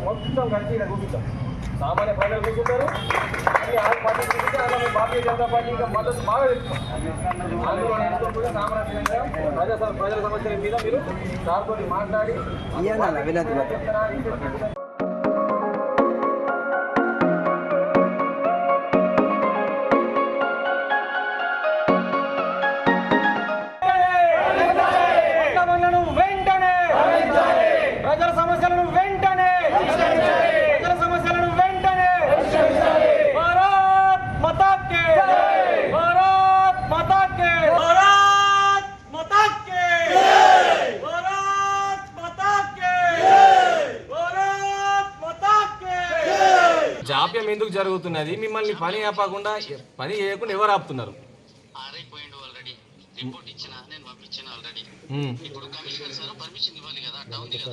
మొత్తం కలిసి ఇక్కడ కూర్చుంటాం సామాన్య ప్రజలు కూర్చుంటారు. భారతీయ జనతా పార్టీ ఇంకా మద్దతు బాగా సామరస్యంగా ప్రజా ప్రజల సమస్యల మీద మీరు సార్తో మాట్లాడి జాప్యం ఎందుకు జరుగుతున్నది? మిమ్మల్ని పని ఆపకుండా పని చేయకుండా ఎవరు ఆపుతున్నారు? ఆరైపోయిండు ఆల్రెడీ రిపోర్ట్ ఇచ్చిన నేను పంపించిన ఆల్రెడీ ఉమ్. ఇప్పుడు కమిషనర్ సార్ పర్మిషన్ ఇవ్వాలి కదా డౌన్ కదా.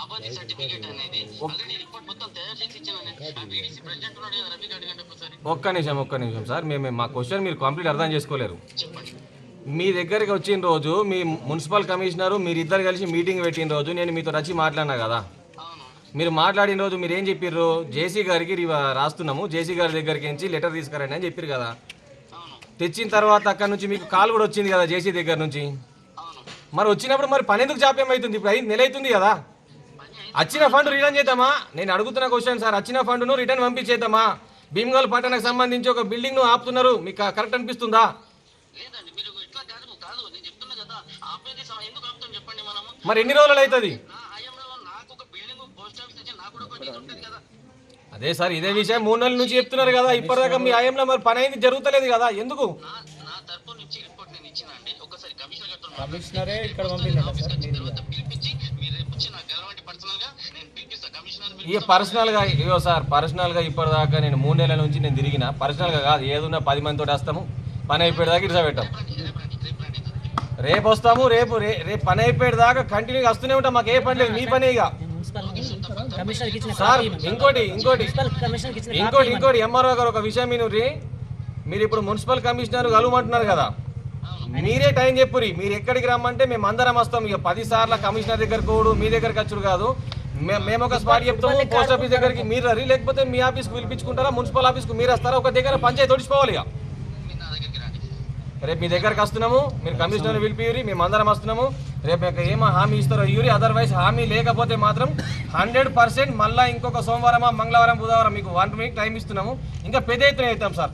ఆబాది సర్టిఫికేట్ అనేది. ఆల్రెడీ రిపోర్ట్ మొత్తం తయారు చేసి ఇచ్చిన నేను. బీడీసీ ప్రెసిడెంట్ ఉన్నాడు కదా రవి గారి గంట ఒకసారి. ఒక్క నిమిషం ఒక్క నిమిషం సార్. మేము మా క్వశ్చన్ మీరు కంప్లీట్ అర్థం చేసుకోలేరు. చెప్పండి. మీ దగ్గరికి వచ్చిన రోజు మీ మున్సిపల్ కమిషనరు మీరిద్దరు కలిసి మీటింగ్ పెట్టిన రోజు నేను మీతో రచ్చి మాట్లాడినా కదా? మీరు మాట్లాడిన రోజు మీరు ఏం చెప్పారు జేసీ గారికి రాస్తున్నాము. జేసీ గారి దగ్గరికి నుంచి లెటర్ తీసుకురండి అని చెప్పారు కదా. తెచ్చిన తర్వాత అక్కడ నుంచి మీకు కాల్ కూడా వచ్చింది కదా జేసీ దగ్గర నుంచి? మరి వచ్చినప్పుడు మరి పని ఎందుకు జాప్యం అవుతుంది ఇప్పుడు ఐదు నెల అవుతుంది కదా. వచ్చిన ఫండ్ రిటర్న్ చేద్దామా? నేను అడుగుతున్న క్వశ్చన్ సార్ వచ్చిన ఫండ్ను రిటర్న్ పంపించేద్దామా? భీమగల్ పట్టణకు సంబంధించి ఒక బిల్డింగ్ను ఆపుతున్నారు. మీకు కరెక్ట్ అనిపిస్తుందా? మీరు ఇట్లా కాదు కాదు. అదే సార్ ఇదే విషయం మూడు నెలల నుంచి చెప్తున్నారు కదా. ఇప్పటిదాకా మీ ఆయంలో మరి పని అయింది జరుగుతలేదు కదా. ఎందుకు? నా నా తరపు నుంచి రిపోర్ట్ నేను ఇచ్చిన అండి ఒకసారి కమిషనర్ ఇక్కడ గెలవండి పర్సనల్గా నేను పిలిపిస్తా. కమిషనర్ ఇక పర్సనల్గా ఇగో సార్ పర్సనల్గా ఇప్పటిదాకా నేను మూడు నెలల నుంచి నేను తిరిగిన. పర్సనల్గా కాదు ఏదున్నా పది మందితో వస్తాము. పని అయిపోయేదాకా ఇట్లా పెట్టాం. రేపు వస్తాము రేపు రే- రేపు పని అయిపోయేదాకా కంటిన్యూగా వస్తూనే ఉంటాం. మాకు ఏ పని లేదు మీ పని ఇక. కమిషనర్కి ఇచ్చిన సార్. ఇంకోటి ఇంకోటి. కమిషనర్కి ఇచ్చిన ఇంకోటి. ఇంకోటి ఎంఆర్ఓ గారు ఒక విషయం మీరు మీరు ఇప్పుడు మున్సిపల్ కమిషనర్ కలవమంటున్నారు కదా. మీరే టైం చెప్పురి మీరు ఎక్కడికి రమ్మంటే మేము అందరం వస్తాం. ఇక పది సార్లు కమిషనర్ దగ్గర కోడు మీ దగ్గరకు వచ్చుడు కాదు. మేము ఒక స్పాట్ చెప్తాము పోస్ట్ ఆఫీస్ దగ్గరికి మీరు రండి లేకపోతే మీ ఆఫీస్కి పిలిపించుకుంటారా? మున్సిపల్ ఆఫీస్కి మీరు వస్తారా ఒక దగ్గర పంచాయతీ తొడిచిపోవాలి ఇక మీరు నా దగ్గరికి రండి రేపు మీ దగ్గరకు వస్తున్నాము మీరు కమిషనర్ పిలిపిరి మేము అందరం వస్తున్నాము. రేపు ఏమో హామీ ఇస్తారో ఇవ్వరి అదర్వైజ్ హామీ లేకపోతే మాత్రం హండ్రెడ్ పర్సెంట్ మళ్ళీ ఇంకొక సోమవారమా మంగళవారం బుధవారం మీకు వన్ వీక్ టైం ఇస్తున్నాము. ఇంకా పెద్ద ఎత్తున అవుతాం సార్.